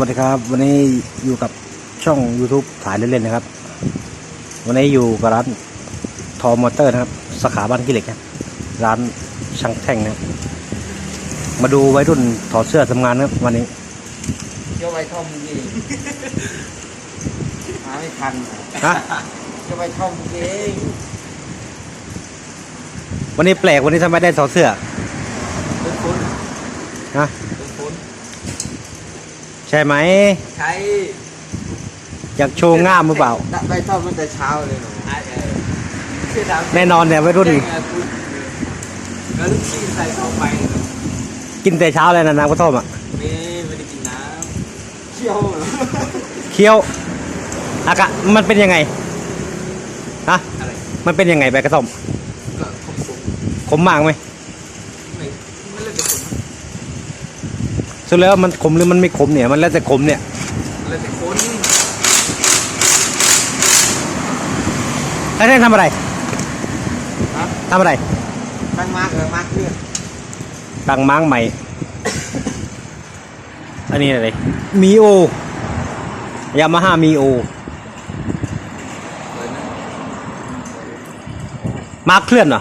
วัสดีครับ วันนี้อยู่กับช่อง YouTube ถ่ายเล่นๆนะครับ วันนี้อยู่กับร้านทอมอเตอร์นะครับ สาขาบ้านกิเหล็กนะร้านช่างแท่งนะครับมาดูวัยรุ่นถอดเสื้อทำงานนะครับวันนี้เจ้าไวท่อมยี่หาไม่ทันฮะเจ้าไวท่อมยี่วันนี้แปลกวันนี้ทำไมได้ถอดเสื้อเป็นฝนฮะเป็นฝน ใช่ไหม ใช้อยากโชว์ง่ามหรือเปล่าไวท่อมตั้งแต่เช้าเลยหนูชื่อดาวแน่นอนเนี่ยวัยรุ่นแล้วลูกชิ้นใส่เข้าไปกินแต่เช้าเลยนะน้ำกระท่อมอะ ไม่ไม่ได้กินน้ำเชี่ยวเหรอเคี้ยวอากะมันเป็นยังไงฮะอะไรมันเป็นยังไงใบกระท่อมก็ขมขมขมมากไหมไม่ไม่เลิกเป็นฝน สุดแล้วมันขมหรือมันไม่ขมเนี่ย มันแล้วแต่ขมเนี่ยเลิกเป็นฝนไอ้แท่งทำอะไรครับทำอะไรตั้งมากเออมากเลือดตั้งม้างใหม่ อันนี้อะไรมีโอยามาฮ่ามีโอเลยนะมาร์คเคลื่อนเหรอ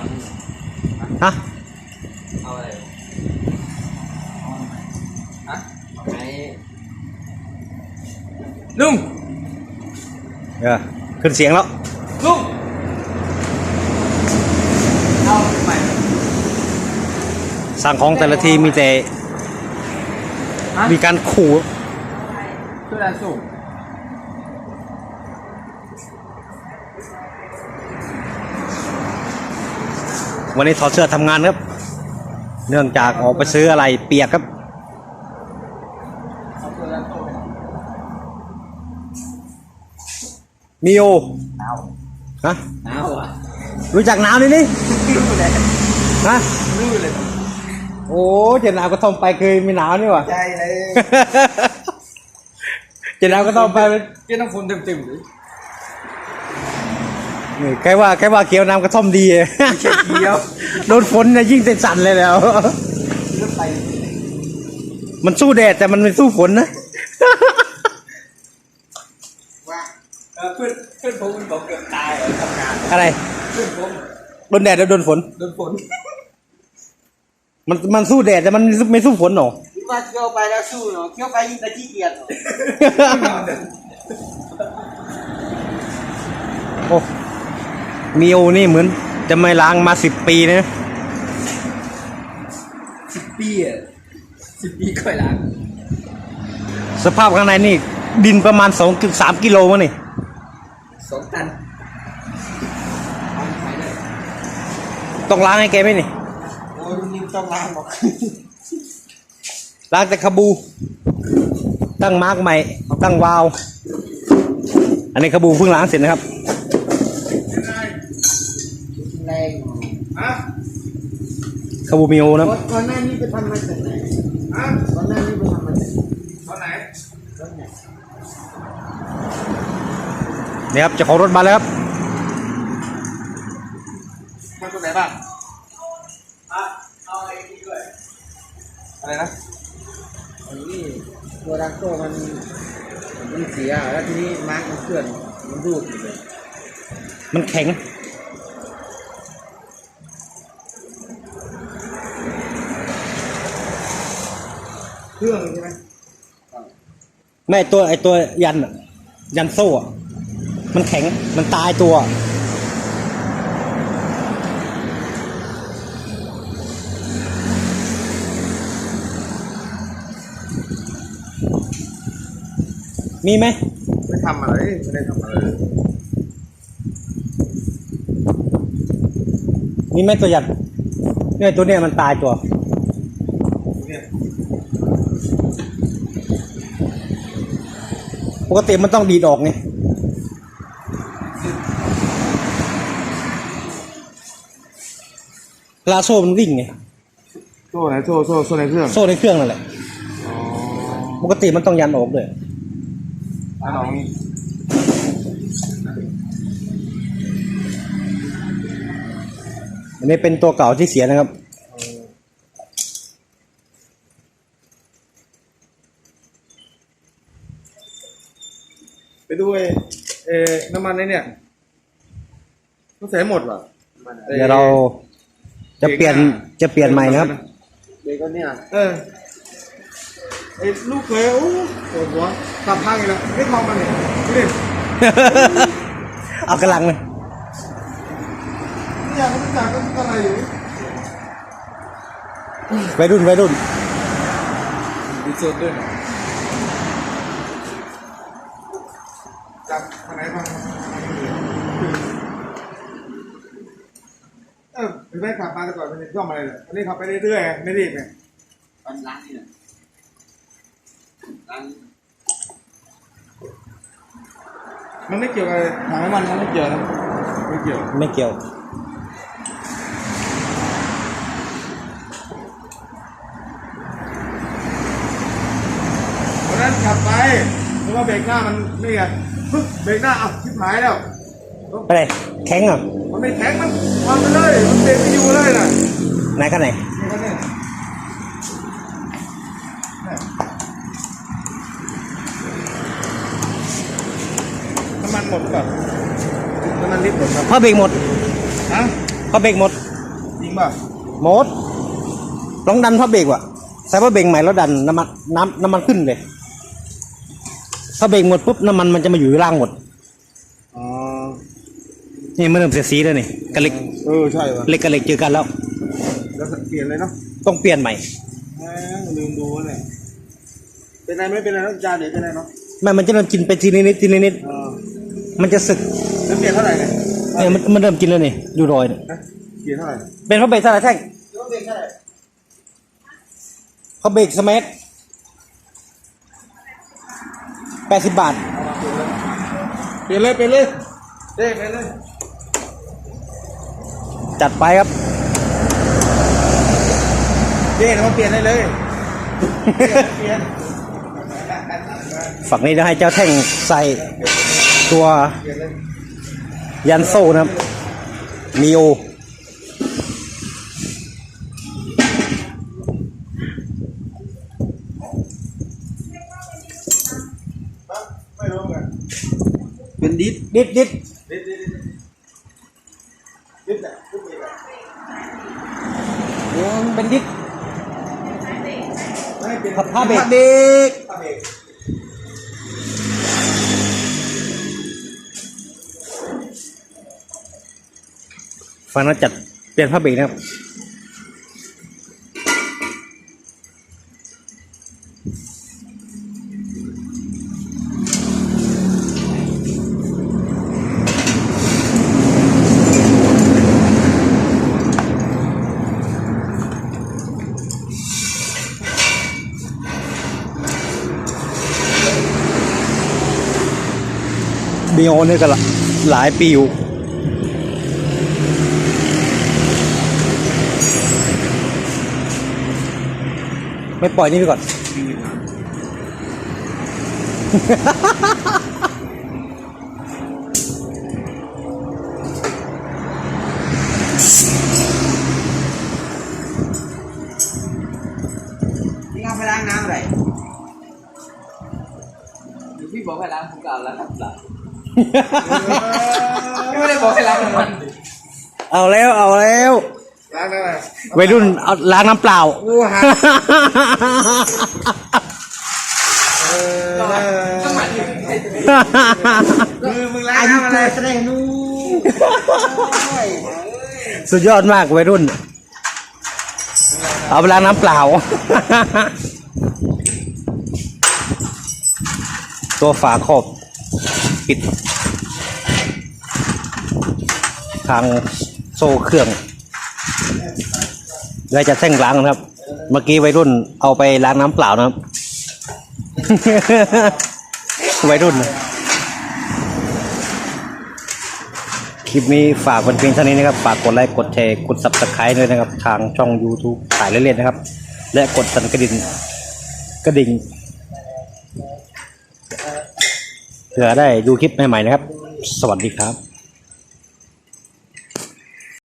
ฮะ ลุงเออขึ้นเสียงแล้ว ลุงเอาใหม่สั่งของแต่ละทีมีแต่ฮะมีการขู่ช่วยดันสูงวันนี้ถอดเสื้อทำงานครับ เนื่องจากออกไปซื้ออะไรเปียกครับ เอาช่วยดันสูง มีโอหนาวฮะหนาวอะรู้จักหนาวนี่นี่รู้เลยฮะรู้เลยโอ้เจนหนาวก็ท่อมไปเคยมีหนาวนี่หว่าใจเลยเจนหนาวก็ท่อมไปเจ้าน้ำฝนเต็มๆเลยนี่ใครว่าใครว่าเกี๊ยวน้ำกระท่อมดีไม่ใช่เกี๊ยวโดนฝนเนี่ยยิ่งเต็มสั่นเลยแล้วเลือกไปมันสู้แดดแต่มันไม่สู้ฝนนะ ว่าเออเพื่อนเพื่อนผมมันบอกเกือบตายเลยทำงานอะไรเพื่อนผมโดนแดดแล้วโดนฝน โดนฝนมันมันสู้แดดแต่มันไม่สู้ฝนหรอคิดว่าเที่ยวไปแล้วสู้เนาะเที่ยวไปยิ่งตะขี้เกียจเนาะโอ้มีโอนี่เหมือน จะไม่ล้างมาสิบปีนะ สิบปีอะสิบปีค่อยล้าง สภาพข้างในนี่ ดินประมาณสองสามกิโลมั้งนี่ สองตันล้างไปเลยต้องล้างให้แกไหมนี่โอ้ยรุ่นนี้ต้องล้างบอกล้างแต่ขบู ตั้งมาร์กใหม่ ตั้งวาล์วอันนี้ขบูเพิ่งล้างเสร็จนะครับแรงฮะขบูมีโอนะก่อนหน้านี้ไปทำมาจากไหนฮะก่อนหน้านี้ไปทำมาจากตอนไหนตอนไหน นี่ครับเจ้าของรถมาแล้วครับมาตัวไหนบ้างอะเอาไอ้นี่ด้วย อะไรนะอันนี้ตัวดังโต้มันมันเสียแล้วทีนี้มาร์กมันเคลื่อนมันรูดอยู่เลย มันแข็ง เครื่องใช่ไหมไม่ตัวไอตัวยันอะยันโซ่อะ มันแข็งมันตายตัว มีไหมไม่ทำอะไร ไม่ได้ทำอะไรมีไหมตัวยันเนี่ยตัวเนี้ยมันตายตัวเนี่ยปกติมันต้องดีดออกไงเลาโซ่มันวิ่งไงโซ่ไหนโซ่โซ่โซ่ในเครื่องโซ่ในเครื่องนั่นแหละอ๋อปกติมันต้องยันออกด้วยถ้าน้องนี่อันนี้เป็นตัวเก่าที่เสียนะครับไปดูไอ้เอ่อน้ำมันไอ้เนี่ยต้องใส่หมดว่ะเดี๋ยวเรา จะเปลี่ยนจะเปลี่ยนใหม่นะครับ เด็กก็เนี่ยเออไอ้ลูกเคยโอ้โหหัวขับพังอีกแล้วไม่ทองมันเนี่ยดูดิเอากระลังเลยเนี่ยมันจากก็อะไรอยู่วัยรุ่นวัยรุ่นดีเซลด้วยนะจากทางไหนบ้าง เออไปไปขับมาแต่ก่อนเป็นย่อมอะไรเลยอันนี้ขับไปเรื่อยๆไงไม่รีบไงตอนล้างนี่เนี่ยล้างมันไม่เกี่ยวกับถังน้ำมันมันไม่เกี่ยวนะไม่เกี่ยวไม่เกี่ยว เพราะฉะนั้นขับไปเพราะว่าเบรกหน้ามันนี่ไงปึ๊บเบรกหน้าอ้าวชิบหายแล้ว ไปไหนแข็งเหรอ มันไม่แข็งมันวางไปเลย มันเบรกไม่อยู่เลยนะไหนกันไหนนี่ก็เนี่ยเนี่ยน้ำมันหมดก่อนน้ำมันลิตรหมดครับพอเบรกหมดฮะพอเบรกหมดจริงป่ะหมดลองดันพอเบรกว่ะใส่พอเบรกใหม่แล้วดันน้ำมันน้ำน้ำมันขึ้นเลยพอเบรกหมดปุ๊บน้ำมันมันจะมาอยู่ล่างหมดอ๋อ นี่มันเริ่มเสียสีแล้วนี่กระเล็กเออใช่ป่ะเหล็กกับเหล็กเจอกันแล้ว แล้วเปลี่ยนเลยเนาะต้องเปลี่ยนใหม่แหมลืมดูเลยเป็นไรไม่เป็นไรน้องจานเดี๋ยวเป็นไรเนาะไม่มันจะเริ่มกินไปทีละนิดทีละนิดเออมันจะสึกแล้วเปลี่ยนเท่าไหร่เนี่ยเนี่ยมันมันเริ่มกินแล้วนี่ดูรอยเนี่ยฮะเปลี่ยนเท่าไหร่เป็นเพราะเบรกเท่าไหร่แท่งต้องเปลี่ยนเท่าไหร่เพราะเบรกสมัทแปดสิบบาท เปลี่ยนเลยเปลี่ยนเลยเด้เปลี่ยนเลย จัดไปครับเด้เราเปลี่ยนได้เลย เปลี่ยนฝั่งนี้จะให้เจ้าแท่งใส่ตัวเปลี่ยนเลยยันโซ่นะครับมีโอไม่รู้กันเป็นดิสดิดดิดดิสดิสดิสดิสแหละดิสเองอะ เป็นดิดไม่เป็นผ้าเบรกผ้าเบรกผ้าเบรกฝั่งนั้นจัดเปลี่ยนผ้าเบรกนะครับีโอนี่ยก็หลายปีอยู่ไม่ปล่อยนี่ไปก่อน นี่เอาไปล้างน้ำอะไรพี่บอกให้ล้างผมก็เอาล้างน้ำเปล่า ไม่ได้บอกให้ล้างน้ำมันเอาแล้วเอาแล้วล้างได้ไหมวัยรุ่นเอาล้างน้ำเปล่าโอ้ฮะเออน้ำมันอยู่ที่ไหนมือมึงล้างน้ำอะไรแสดงนู้สุดยอดมากวัยรุ่น เอาไปล้างน้ำเปล่า ตัวฝาครอบ ปิด ทางโซ่เครื่องเราจะแท่งล้างนะครับ เมื่อกี้วัยรุ่นเอาไปล้างน้ำเปล่านะครับ วัยรุ่น คลิปนี้ฝากเป็นเพียงเท่านี้นะครับ ฝากกดไลค์กดแชร์กด subscribe ด้วยนะครับ ทางช่อง YouTube ถ่ายเล่นๆนะครับ และกดสั่นกระดิ่งกระดิ่ง เผื่อได้ดูคลิปใหม่ๆนะครับ สวัสดีครับ